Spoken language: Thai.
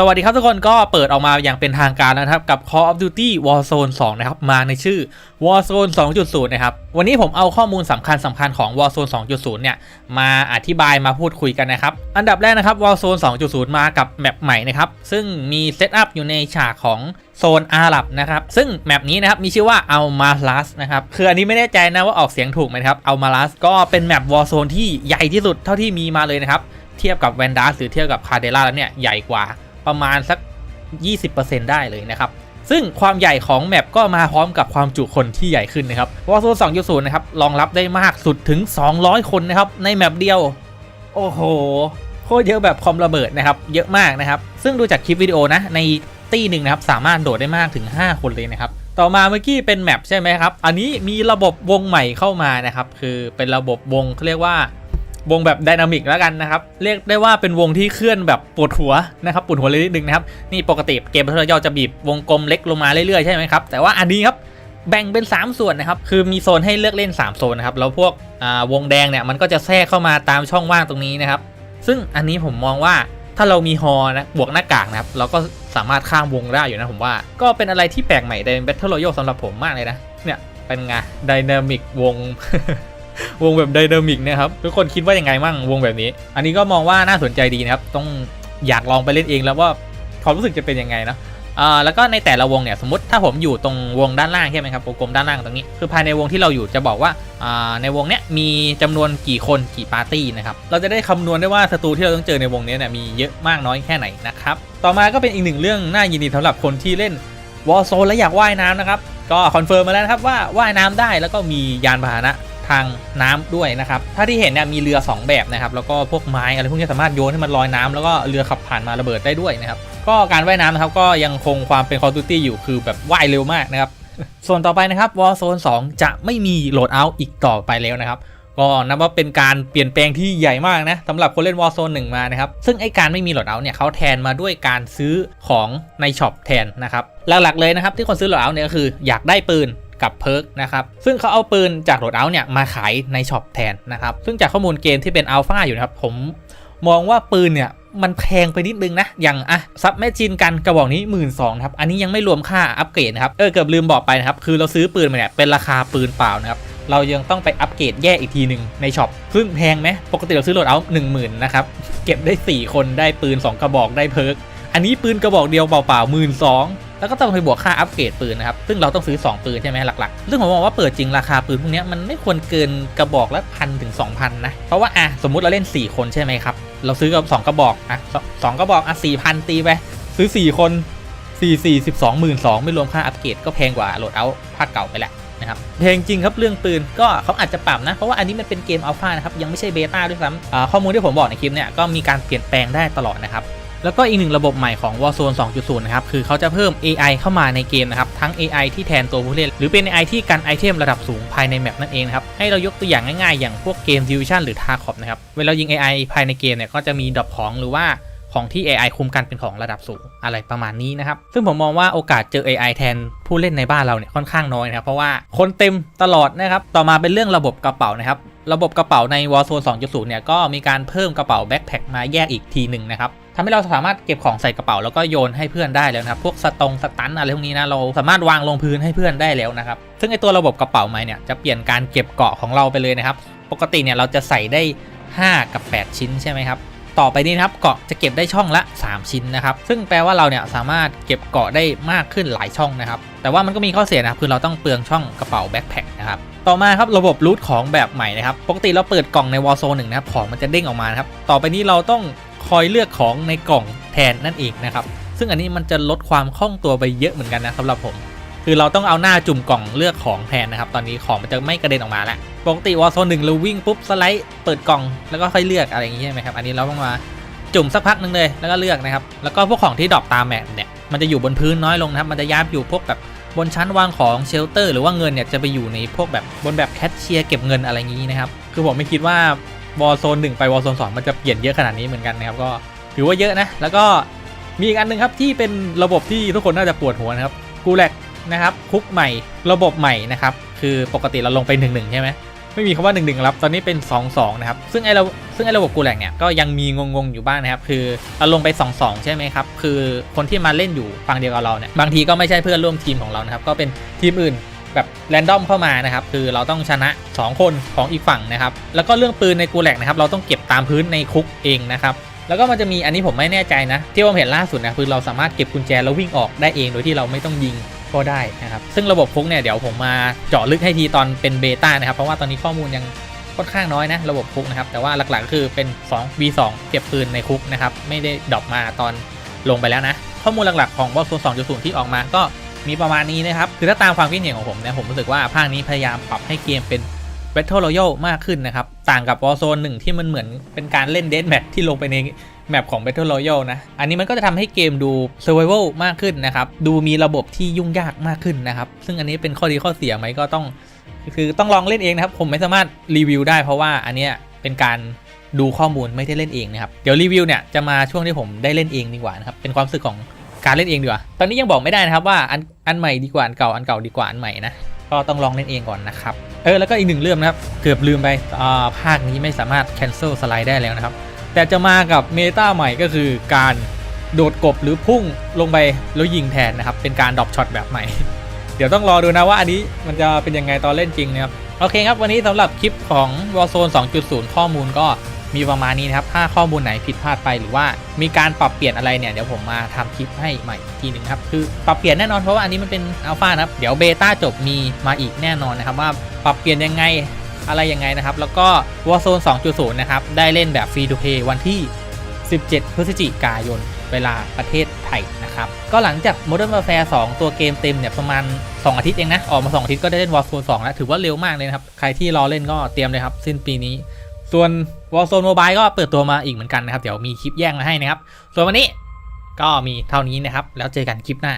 สวัสดีครับทุกคนก็เปิดออกมาอย่างเป็นทางการแล้วนะครับ กับ Call of Duty Warzone 2 นะครับ มาในชื่อ Warzone 2.0 นะครับ วันนี้ผมเอาข้อมูลสำคัญสำคัญของ Warzone 2.0 เนี่ย มาอธิบายมาพูดคุยกันนะครับ อันดับแรกนะครับ Warzone 2.0 มากับแมปใหม่นะครับ ซึ่งมีเซตอัพอยู่ในฉากของโซนอาหรับนะครับ ซึ่งแมปนี้นะครับ มีชื่อว่า a l m a l a s นะครับ คืออันนี้ไม่แน่ใจนะว่าออกเสียงถูกไหมครับ a l m a l a s ก็เป็นแมป Warzone ที่ใหญ่ที่สุดเท่าที่มีมาเลยนะครับเทียบกับ v a n d a s หรือเทียบกับ c a r d e l a แล้วเนี่ยใหญ่กว่า ประมาณสัก 20%ได้เลยนะครับ ซึ่งความใหญ่ของแมปก็มาพร้อมกับความจุคนที่ใหญ่ขึ้นนะครับวอร์โซน2.0 นะครับรองรับได้มากสุดถึง 200 คนนะครับในแมปเดียว โอ้โหโคตรเยอะแบบคอมระเบิดนะครับเยอะมากนะครับซึ่งดูจากคลิปวิดีโอนะในตีหนึ่งนะครับสามารถโดดได้มากถึง 5 คนเลยนะครับต่อมาเมื่อกี้เป็นแมปใช่ไหมครับ อันนี้มีระบบวงใหม่เข้ามานะครับ คือเป็นระบบวงเขาเรียกว่า วงแบบไดนามิกแล้วกันนะครับ เรียกได้ว่าเป็นวงที่เคลื่อนแบบปวดหัวนะครับปวดหัวเลยนิดนึงนะครับ นี่ปกติเกมพัทยาจะบีบวงกลมเล็กลงมาเรื่อยๆใช่ไหมครับ แต่ว่าอันนี้ครับแบ่งเป็น 3 ส่วนนะครับ คือมีโซนให้เลือกเล่น 3 โซนนะครับ แล้วพวกวงแดงเนี่ยมันก็จะแทรกเข้ามาตามช่องว่างตรงนี้นะครับ ซึ่งอันนี้ผมมองว่าถ้าเรามีฮอนะบวกหน้ากากนะครับเราก็สามารถข้ามวงได้อยู่นะผมว่า ก็เป็นอะไรที่แปลกใหม่ใน Battle Royale สำหรับผมมากเลยนะ เนี่ยเป็นไงไดนามิกวง วงแบบไดนามิกนะครับทุกคนคิดว่ายังไงมั่งวงแบบนี้ อันนี้ก็มองว่าน่าสนใจดีนะครับ ต้องอยากลองไปเล่นเองแล้วว่าความรู้สึกจะเป็นยังไงนะอ่าแล้วก็ในแต่ละวงเนี่ยสมมติถ้าผมอยู่ตรงวงด้านล่างใช่ไหมครับวงกลมด้านล่างตรงนี้คือภายในวงที่เราอยู่จะบอกว่าอ่าในวงเนี้ยมีจำนวนกี่คนกี่ปาร์ตี้นะครับเราจะได้คำนวณได้ว่าศัตรูที่เราต้องเจอในวงนี้เนี่ยมีเยอะมากน้อยแค่ไหนนะครับต่อมาก็เป็นอีกหนึ่งเรื่องน่ายินดีสำหรับคนที่เล่นวอลโซนและอยากว่ายน้ำนะครับก็คอนเฟิร์มมาแล้วนะครับว่าว่ายน้ำได้แล้วก็มียานพาหนะ ทางน้ำด้วยนะครับถ้าที่เห็นเนี่ยมีเรือ 2 แบบนะครับแล้วก็พวกไม้อะไรพวกนี้สามารถโยนให้มันลอยน้ำแล้วก็เรือขับผ่านมาระเบิดได้ด้วยนะครับก็การว่ายน้ำนะครับก็ยังคงความเป็น Call of Duty อยู่คือแบบว่ายเร็วมากนะครับส่วนต่อไปนะครับ Warzone 2จะไม่มีโหลดเอาท์อีกต่อไปแล้วนะครับก็นับว่าเป็นการเปลี่ยนแปลงที่ใหญ่มากนะสำหรับคนเล่น Warzone 1 มานะครับ ซึ่งไอการไม่มีโหลดเอาท์เนี่ยเขาแทนมาด้วยการซื้อของในช็อปแทนนะครับ หลักๆเลยนะครับที่คนซื้อโหลดเอาท์เนี่ยก็คืออยากได้ปืน กับเพิร์กนะครับ ซึ่งเขาเอาปืนจากโหลดเอาเนี่ยมาขายในช็อปแทนนะครับ ซึ่งจากข้อมูลเกมที่เป็นอัลฟาอยู่นะครับ ผมมองว่าปืนเนี่ยมันแพงไปนิดนึงนะ อย่างอะซับแมชชีนกันกระบอกนี้ 1 2ื่นครับ อันนี้ยังไม่รวมค่าอัปเกรดนะครับ เออเกือบลืมบอกไปนะครับ คือเราซื้อปืนมาเนี่ยเป็นราคาปืนเปล่านะครับ เรายังต้องไปอัปเกรดแยกอีกทีหนึ่งในช็อป ซึ่งแพงไหมปกติเราซื้อโหลดเอาหนึ่งหมื่นนะครับ เก็บได้ 4 คนได้ปืน 2 กระบอกได้เพิร์ก อันนี้ปืนกระบอกเดียวเปล่าๆหมื่นสอง แล้วก็ต้องไปบวกค่าอัปเกรดปืนนะครับ ซึ่งเราต้องซื้อ 2 ปืนใช่ไหมหลักๆ ซึ่งผมมองว่าเปิดจริงราคาปืนพวกนี้มันไม่ควรเกินกระบอกละพันถึง2,000นะ เพราะว่าอะสมมุติเราเล่น 4 คนใช่ไหมครับ เราซื้อกับ2กระบอกอะสองกระบอกอะ4,000ตีไปซื้อ 4 คน4 4 12 2 0 0ไม่รวมค่าอัปเกรดก็แพงกว่าโหลดเอาภาคเก่าไปแหละนะครับแพงจริงครับเรื่องปืนก็เขาอาจจะปรับนะ เพราะว่าอันนี้มันเป็นเกมอัลฟานะครับ ยังไม่ใช่เบต้าด้วยซ้ำข้อมูลที่ผมบอกในคลิปเนี่ยก็มีการเปลี่ยนแปลงได้ตลอดนะครับ แล้วก็อีกหนึ่งระบบใหม่ของ Warzone 2.0 นะครับ คือเขาจะเพิ่ม AI เข้ามาในเกมนะครับ ทั้ง AI ที่แทนตัวผู้เล่น หรือเป็น AI ที่กันไอเทมระดับสูงภายในแมปนั่นเองนะครับ ให้เรายกตัวอย่างง่ายๆ อย่างพวกเกม Division หรือ Tarkov นะครับ เวลายิง AI ภายในเกมเนี่ยก็จะมีดรอปของหรือว่าของที่ AI คุมกันเป็นของระดับสูงอะไรประมาณนี้นะครับ ซึ่งผมมองว่าโอกาสเจอ AI แทนผู้เล่นในบ้านเราเนี่ยค่อนข้างน้อยนะครับ เพราะว่าคนเต็มตลอดนะครับ ต่อมาเป็นเรื่องระบบกระเป๋านะครับ ระบบกระเป๋าใน Warzone 2.0 เนี่ยก็มีการเพิ่มกระเป๋าแบ็คแพคมาแยกอีกทีหนึ่งนะครับ ทำให้เราสามารถเก็บของใส่กระเป๋าแล้วก็โยนให้เพื่อนได้แล้วนะครับ พวกสตองสตันอะไรพวกนี้นะเราสามารถวางลงพื้นให้เพื่อนได้แล้วนะครับ ซึ่งไอตัวระบบกระเป๋าใหม่เนี่ยจะเปลี่ยนการเก็บเกาะของเราไปเลยนะครับ ปกติเนี่ยเราจะใส่ได้ 5 กับ 8 ชิ้นใช่ไหมครับต่อไปนี้นะครับเกาะจะเก็บได้ช่องละ 3 ชิ้นนะครับ ซึ่งแปลว่าเราเนี่ยสามารถเก็บเกาะได้มากขึ้นหลายช่องนะครับ แต่ว่ามันก็มีข้อเสียนะครับคือเราต้องเปลืองช่องกระเป๋าแบ็คแพคนะครับต่อมาครับระบบรูทของแบบใหม่นะครับ ปกติเราเปิดกล่องใน Warzone 1นะครับของมันจะเด้งออกมาครับต่อไปนี้เราต้อง คอยเลือกของในกล่องแทนนั่นเองนะครับ ซึ่งอันนี้มันจะลดความคล่องตัวไปเยอะเหมือนกันนะสำหรับผม คือเราต้องเอาหน้าจุ่มกล่องเลือกของแทนนะครับ ตอนนี้ของมันจะไม่กระเด็นออกมาแล้วปกติวอลโซนหนึ่งเราวิ่งปุ๊บสไลด์เปิดกล่องแล้วก็ค่อยเลือกอะไรอย่างงี้ใช่ไหมครับอันนี้เราต้องมาจุ่มสักพักหนึ่งเลยแล้วก็เลือกนะครับแล้วก็พวกของที่ดรอปตามแมปเนี่ยมันจะอยู่บนพื้นน้อยลงนะครับมันจะย้ายไปอยู่พวกแบบบนชั้นวางของเชลเตอร์หรือว่าเงินเนี่ยจะไปอยู่ในพวกแบบบนแบบแคชเชียร์เก็บเงินอะไรอย่างงี้นะครับคือผมไม่คิดว่า วอลโซนหนึ่งไปวอลโซนสองมันจะเปลี่ยนเยอะขนาดนี้เหมือนกันนะครับก็ถือว่าเยอะนะ แล้วก็มีอีกอันหนึงครับที่เป็นระบบที่ทุกคนน่าจะปวดหัวนะครับกูแลกนะครับคุกใหม่ระบบใหม่นะครับคือปกติเราลงไปหนึ่งหนึ่งใช่ไหมไม่มีคำว่า1นึครับตอนนี้เป็น2 2นะครับซึ่งไอเราซึ่งไอระบบกูแลกเนี่ยก็ยังมีงงๆอยู่บ้างนะครับคือเราลงไป2 2ใช่ไหมครับคือคนที่มาเล่นอยู่ฝั่งเดียวกับเราเนี่ยบางทีก็ไม่ใช่เพื่อนร่วมทีมของเรานะครับก็เป็นทีมอื่น แบบแรนดอมเข้ามานะครับคือเราต้องชนะ 2 คนของอีกฝั่งนะครับแล้วก็เรื่องปืนในกูแลกนะครับเราต้องเก็บตามพื้นในคุกเองนะครับแล้วก็มันจะมีอันนี้ผมไม่แน่ใจนะ ที่ผมเห็นล่าสุดนะคือเราสามารถเก็บกุญแจแล้ววิ่งออกได้เองโดยที่เราไม่ต้องยิงก็ได้นะครับซึ่งระบบคุกเนี่ยเดี๋ยวผมมาเจาะลึกให้ทีตอนเป็นเบต้านะครับเพราะว่าตอนนี้ข้อมูลยังค่อนข้างน้อยนะระบบคุกนะครับแต่ว่าหลักๆก็คือเป็น 2 V2 เก็บปืนในคุกนะครับไม่ได้ดรอปมาตอนลงไปแล้วนะ ข้อมูลหลักๆของ w a r z o n e 2.0ที่ออกมาก็ มีประมาณนี้นะครับ คือถ้าตามความคิดเห็นของผมเนี่ยผมรู้สึกว่าภาคนี้พยายามปรับให้เกมเป็น Battle Royale มากขึ้นนะครับ ต่างกับ Warzone 1 ที่มันเหมือนเป็นการเล่น Death Match ที่ลงไปในแมปของ Battle Royale นะ อันนี้มันก็จะทำให้เกมดู Survival มากขึ้นนะครับ ดูมีระบบที่ยุ่งยากมากขึ้นนะครับ ซึ่งอันนี้เป็นข้อดีข้อเสียไหมก็ต้อง คือต้องลองเล่นเองนะครับ ผมไม่สามารถรีวิวได้เพราะว่าอันเนี้ยเป็นการดูข้อมูลไม่ได้เล่นเองนะครับ เดี๋ยวรีวิวเนี่ยจะมาช่วงที่ผมได้เล่นเองดีกว่านะครับ เป็นความรู้สึกของการเล่นเองดีกว่า ตอนนี้ยังบอกไม่ได้นะครับว่าอัน อันใหม่ดีกว่าอันเก่าอันเก่าดีกว่าอันใหม่นะก็ต้องลองเล่นเองก่อนนะครับ เออแล้วก็อีกหนึ่งเรื่องนะครับ เกือบลืมไปอ่าภาคนี้ไม่สามารถ cancel สไลด์ได้แล้วนะครับ แต่จะมากับเมตาใหม่ก็คือการโดดกบหรือพุ่งลงไปแล้วยิงแทนนะครับ เป็นการดรอปช็อตแบบใหม่ เดี๋ยวต้องรอดูนะว่าอันนี้มันจะเป็นยังไงตอนเล่นจริงนะครับ โอเคครับ วันนี้สำหรับคลิปของ Warzone 2.0 ข้อมูลก็ มีประมาณนี้นะครับ ถ้าข้อมูลไหนผิดพลาดไปหรือว่ามีการปรับเปลี่ยนอะไรเนี่ยเดี๋ยวผมมาทำคลิปให้ใหม่ทีหนึ่งครับ คือปรับเปลี่ยนแน่นอนเพราะว่าอันนี้มันเป็นอัลฟานะครับ เดี๋ยวเบต้าจบมีมาอีกแน่นอนนะครับว่าปรับเปลี่ยนยังไงอะไรยังไงนะครับ แล้วก็ Warzone 2.0 นะครับ ได้เล่นแบบฟรี to play วันที่ 17 พฤศจิกายน เวลาประเทศไทยนะครับ ก็หลังจาก Modern Warfare 2 ตัวเกมเต็มเนี่ย ประมาณ 2 อาทิตย์เองนะ ออกมา 2 อาทิตย์ก็ได้เล่น Warzone 2 แล้ว ถือว่าเร็วมากเลยนะครับ ใครที่รอเล่นก็เตรียมเลยครับ สิ้นปีนี้ ส่วน Warzone Mobile ก็เปิดตัวมาอีกเหมือนกันนะครับ เดี๋ยวมีคลิปแย่งมาให้นะครับ ส่วนวันนี้ก็มีเท่านี้นะครับ แล้วเจอกันคลิปหน้า